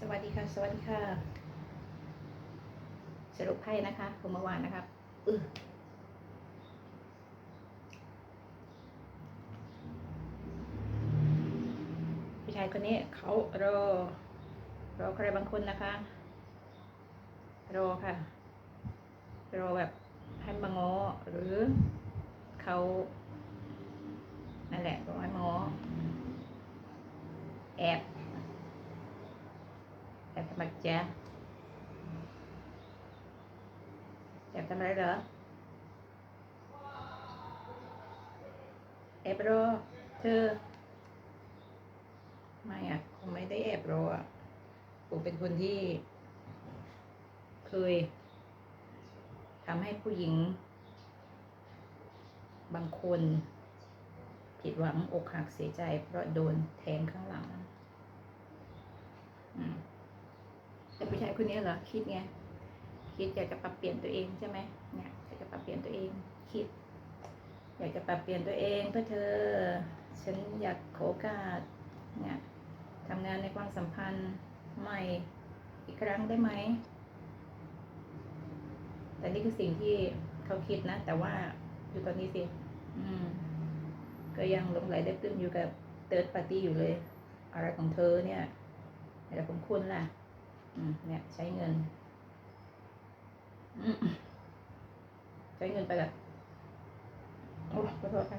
สวัสดีค่ะ สวัสดีค่ะ สรุปให้นะคะของเมื่อวานนะครับอือผู้ชายคนนี้เขารอ รอใครบางคนนะคะ รอค่ะ รอแบบให้มาง้อหรือเขานั่นแหละรอให้มาง้อแอบ แอบทำไมจ๊ะแอบทำอะไรเหรอแอบรอเธอไม่อะคงไม่ได้แอบรออะผมเป็นคนที่ เคยทำให้ผู้หญิง บางคน ผิดหวังอกหักเสียใจ เพราะโดนแทงข้างหลัง อืม แต่ผู้ชายคนนี้เหรอคิดไงคิดอยากจะปรับเปลี่ยนตัวเองใช่ไหมเนี่ยอยากจะปรับเปลี่ยนตัวเองคิด อยากจะปรับเปลี่ยนตัวเองเพื่อเธอ ฉันอยากขอโอกาสเนี่ยทำงานในความสัมพันธ์ใหม่อีกครั้งได้ไหมแต่นี่คือสิ่งที่เขาคิดนะ แต่ว่าอยู่ตอนนี้สิ อืม ก็ยังหลงไหลได้ปลื้มอยู่กับเติร์ดปาร์ตี้อยู่เลย อะไรของเธอเนี่ยอะไรของคุณล่ะ เนี่ยใช้เงิน ใช้เงินไปกับโอ้ขอโทษค่ะ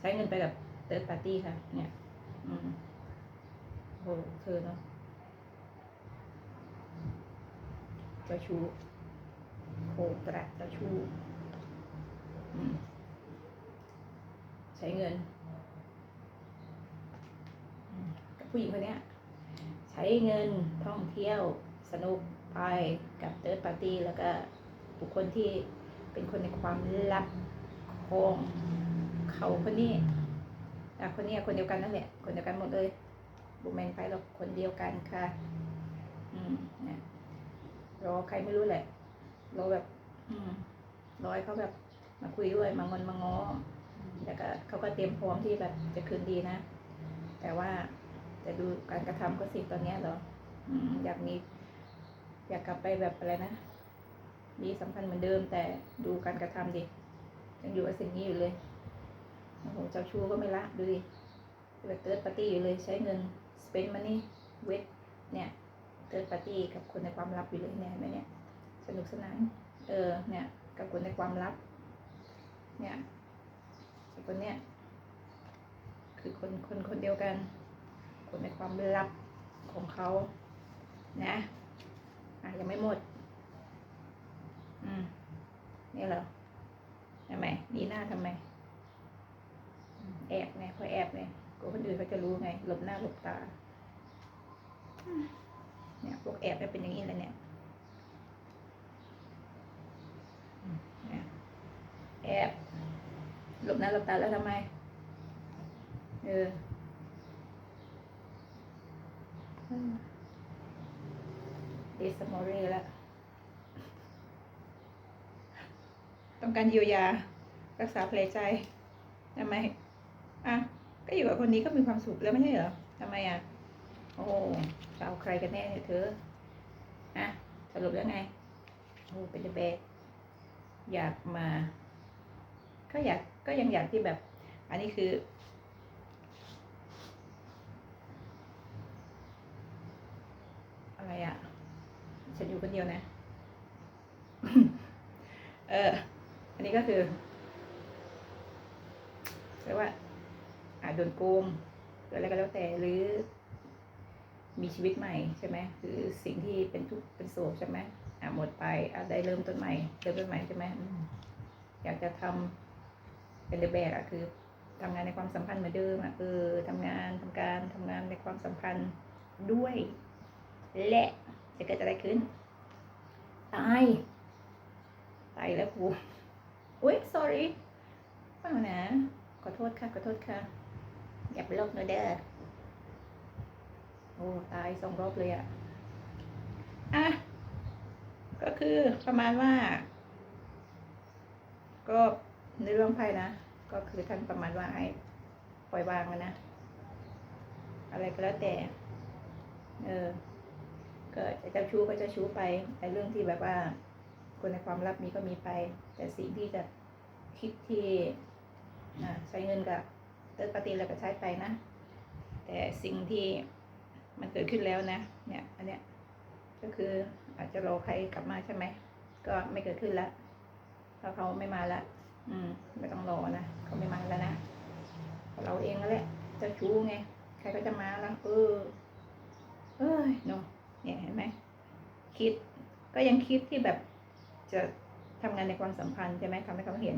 ใช้เงินไปกับเติร์ดปาร์ตี้ค่ะ เนี่ย อืมโอ้เธอเนาะเจ้าชู้โคตรเจ้าชู้ใช้เงินกับผู้หญิงคนเนี้ย ใช้เงินท่องเที่ยวสนุกไปกับเติร์ดปาร์ตี้แล้วก็บุคคลที่เป็นคนในความลับของเขาคนนี้อะคนนี้คนเดียวกันนั่นแหละ คนเดียวกันหมดเลยบุแมนไปหรอกคนเดียวกันค่ะ อืมเนี่ยรอใครไม่รู้แหละรอแบบ อืมรอให้เขาแบบมาคุยด้วยมางอนมาง้อแล้วก็เขาก็เตรียมพร้อมที่แบบจะคืนดีนะ แต่ว่า แต่ดูการกระทำก็สิตอนเนี้ยเหรออยากมีอยากกลับไปแบบอะไรนะมีสัมพันธ์เหมือนเดิม แต่ดูการกระทำดิยังอยู่กับสิ่งนี้อยู่เลยโอ้โหเจ้าชู้ก็ไม่ละดูดิแบบเติร์ดปาร์ตี้อยู่เลยใช้เงิน spend money with เนี่ยเติร์ดปาร์ตี้กับคนในความลับอยู่เลยเนี่ยเห็นไหมเนี่ยสนุกสนานเออเนี่ยกับคนในความลับ เนี่ยไอ้คนเนี้ยคือคนคนคนเดียวกัน คนในความลับของเขา นะอะยังไม่หมด อืมนี่เหรอทำไมดีหน้าทำไม แอบไงพราะแอบไงกลัวคนอื่นเขาจะรู้ไงหลบหน้าหลบตาเนี่ยพวกแอบเนี่ยเป็นอย่างนี้เลยเนี่ยเนี่ยแอบหลบหน้าหลบตาแล้วทำไม เออ เดสมอเรแล้ว ต้องการเยียวยา รักษาแผลใจทำไม อะ ก็อยู่กับคนนี้ก็มีความสุขแล้วไม่ใช่เหรอทำไมอะ โอ้จะเอาใครกันแน่เนี่ยเธออะสรุปแล้วไง โอ้เป็นเบกอยากมา ก็อยากก็ยังอยากที่แบบ อันนี้คืออะไรอะ ฉันอยู่คนเดียวนะ เออ อันนี้ก็คือเรียกว่าอาจโดนโกงหรืออะไรก็แล้วแต่หรือ มีชีวิตใหม่ใช่ไหมคือสิ่งที่เป็นทุกข์เป็นโศกใช่ไหมอะหมดไปอะได้เริ่มต้นใหม่เริ่มต้นใหม่ใช่ไหมอมอยากจะทำเป็นเดอะแบกอะคือทำงานในความสัมพันธ์เหมือนเดิมอะเออทำงานทำการทำงานในความสัมพันธ์ด้วยและ จะเกิดอะไรขึ้น ตาย ตายแล้วกูอุ้ย sorry เปล่านะ ขอโทษค่ะ ขอโทษค่ะ อย่าไปโลกนะเด้อ โอ้ ตายสองรอบเลยอะอะ ก็คือประมาณว่า ก็ในเรื่องไพ่นะ ก็คือท่านประมาณว่าให้ปล่อยวางมันนะ อะไรก็แล้วแต่ เออ ก็จะเจ้าชู้ก็จะชู้ไปแต่เรื่องที่แบบว่า คนในความลับมีก็มีไป แต่สิ่งที่จะคิดที่ใช้เงินกับเติร์ดปาร์ตี้แล้วก็ใช้ไปนะ แต่สิ่งที่มันเกิดขึ้นแล้วนะ เนี่ยอันเนี้ยก็คืออาจจะรอใครกลับมาใช่ไหมก็ไม่เกิดขึ้นละเพราะเขาไม่มาละอืมไม่ต้องรอนะเขาไม่มาแล้วนะเราเองนั่นแหละเจ้าชู้ไงใครก็จะมาแล้วเออเอ้ยเนาะ เนี่ยเห็นไหมคิดก็ยังคิดที่แบบจะทำงานในความสัมพันธ์ใช่ไหมทำให้เขาเห็น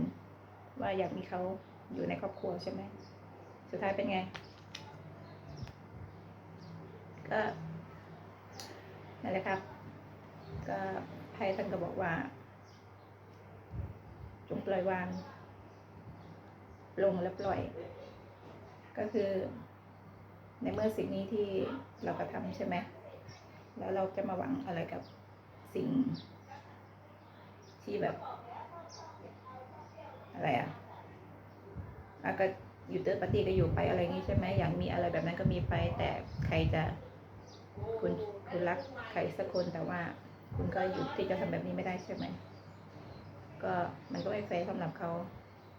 ว่าอยากมีเขาอยู่ในครอบครัวใช่ไหมสุดท้ายเป็นไง ก็นั่นแหละครับ ก็ไพ่ท่านก็บอกว่า จงปล่อยวาง ลงแล้วปล่อย ก็คือ ในเมื่อสิ่งนี้ที่เรากระทำใช่ไหม แล้วเราจะมาหวังอะไรกับสิ่ง ที่แบบ อะไรอะอะก็อยู่เตอร์ปาร์ตี้ก็อยู่ไปอะไรอย่างงี้ใช่ไหมอย่างมีอะไรแบบนั้นก็มีไป แต่ใครจะคุณคุณรักใครสักคนแต่ว่า คุณก็หยุดที่จะทำแบบนี้ไม่ได้ใช่ไหมก็มันก็ไม่แฟร์สำหรับเขา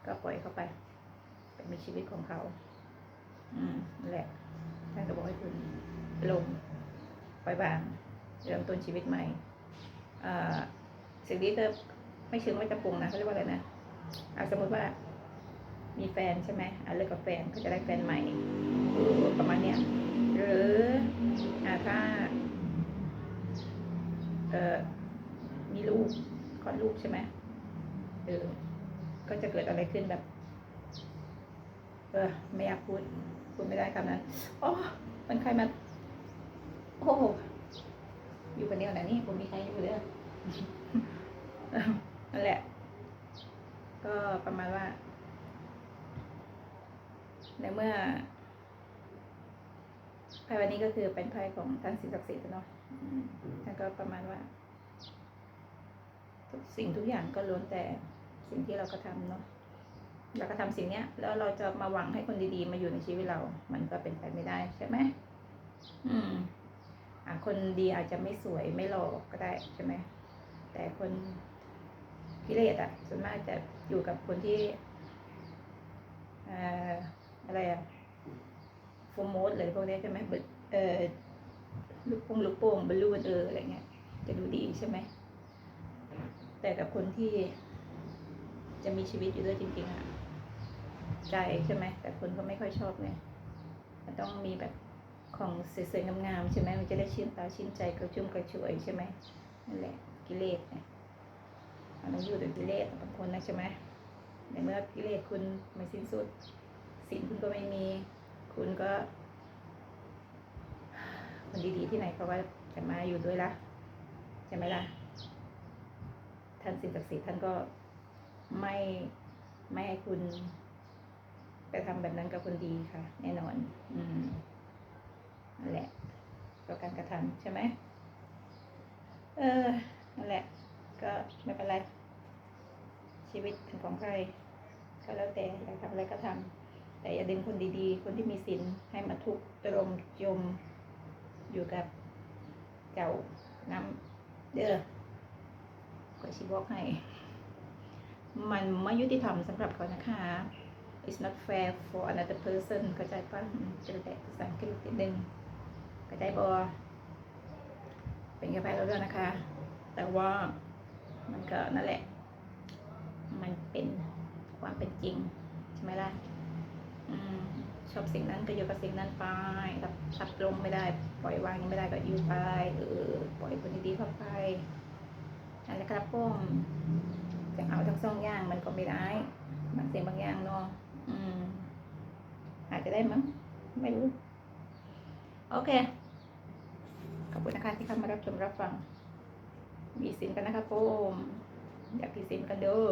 ก็ปล่อยเขาไปเป็นมีชีวิตของเขา อืมนั่นแหละท่านก็บอกให้คุณลง ปล่อยวางเริ่มต้นชีวิตใหม่สิ่งนี้ก็ไม่เชิงว่าจะปรุงนะเขาเรียกว่าอะไรนะอะสมมติว่า มีแฟนใช่ไหมอะเลิกกับแฟนก็จะได้แฟนใหม่ประมาณเนี้ยหรืออถ้าเออมีลูกคลอดลูกใช่ไหมเออก็จะเกิดอะไรขึ้นแบบ เออไม่อยากพูดพูดไม่ได้คำนั้นอ๋อมันใครมา โอ้อยู่คนเดียวนะนี่ผมมีใครอยู่เลยนั่นแหละ ก็ประมาณว่า ในเมื่อไพ่วันนี้ก็คือเป็นไพ่ของท่านสิ่งศักดิ์สิทธิ์เนาะท่านก็ประมาณว่า ทุกสิ่งทุกอย่างก็ล้วนแต่สิ่งที่เรากระทำเนาะเราก็ทำสิ่งเนี้ย แล้วเราจะมาหวังให้คนดีๆ มาอยู่ในชีวิตเรา มันก็เป็นไปไม่ได้ใช่ไหม อืม คนดีอาจจะไม่สวยไม่หล่อก็ได้ใช่ไหมแต่คนกิเลสอะส่วนมากจะอยู่กับคนที่เอ่ออะไรอะโฟร์โมดเลยพวกนี้ใช่ไหมเออลูกโป่งลูกโป่งบอลลูนเอออะไรเงี้ยจะดูดีใช่ไหมแต่กับคนที่จะมีชีวิตอยู่ด้วยจริงๆอะใจใช่ไหมแต่คนก็ไม่ค่อยชอบไงมันต้องมีแบบ ของสวยๆงามๆใช่ไหมมันจะได้ชื่นตาชื่นใจกระชุ่มกระชวยใช่ไหมนั่นแหละกิเลสไงมันต้องอยู่ด้วยกิเลสบางคนนะใช่ไหมในเมื่อกิเลสคุณไม่สิ้นสุดศีลคุณก็ไม่มี คุณก็ คนดีๆที่ไหนเขาว่าจะมาอยู่ด้วยละใช่ไหมล่ะ ท่านสิ่งศักดิ์สิทธิ์ท่านก็ไม่ไม่ให้คุณไปทำแบบนั้นกับคนดีค่ะ แน่นอน อืม นั่นแหละก็การกระทำใช่ไหมเออนั่นแหละ ก็ไม่เป็นไร ชีวิตเป็นของใคร ก็แล้วแต่อยากทำอะไรก็ทำแต่อย่าดึงคนดีๆ คนที่มีศีลให้มาทุกตรมยมอยู่กับเจ้าน้ำเด้อก็ชิบอกให้ มันไม่ยุติธรรมสำหรับเขานะคะ it's not fair for another person เข้าใจปะจะแตกภาษาอังกฤษนิดนึง เข้าใจบอเป็นกาแฟเราด้วยนะคะ แต่ว่ามันก็นั่นแหละ มันเป็นความเป็นจริง ใช่ไหมล่ะอืมชอบสิ่งนั้นก็อยู่กับสิ่งนั้นไปรับรับลมไม่ได้ ปล่อยวางยังไม่ได้ก็อยู่ไปเออปล่อยคนดีๆเข้าไปนั่นแหละครับผมจะเอาทั้งสองอย่างมันก็ไม่ได้บางสิ่งบางอย่างเนาะอืมอาจจะได้มั้งไม่รู้ โอเค ขอบคุณนะคะที่เข้ามารับชมรับฟัง มีสินกันนะคะผมอยากพิสินกันเด้อ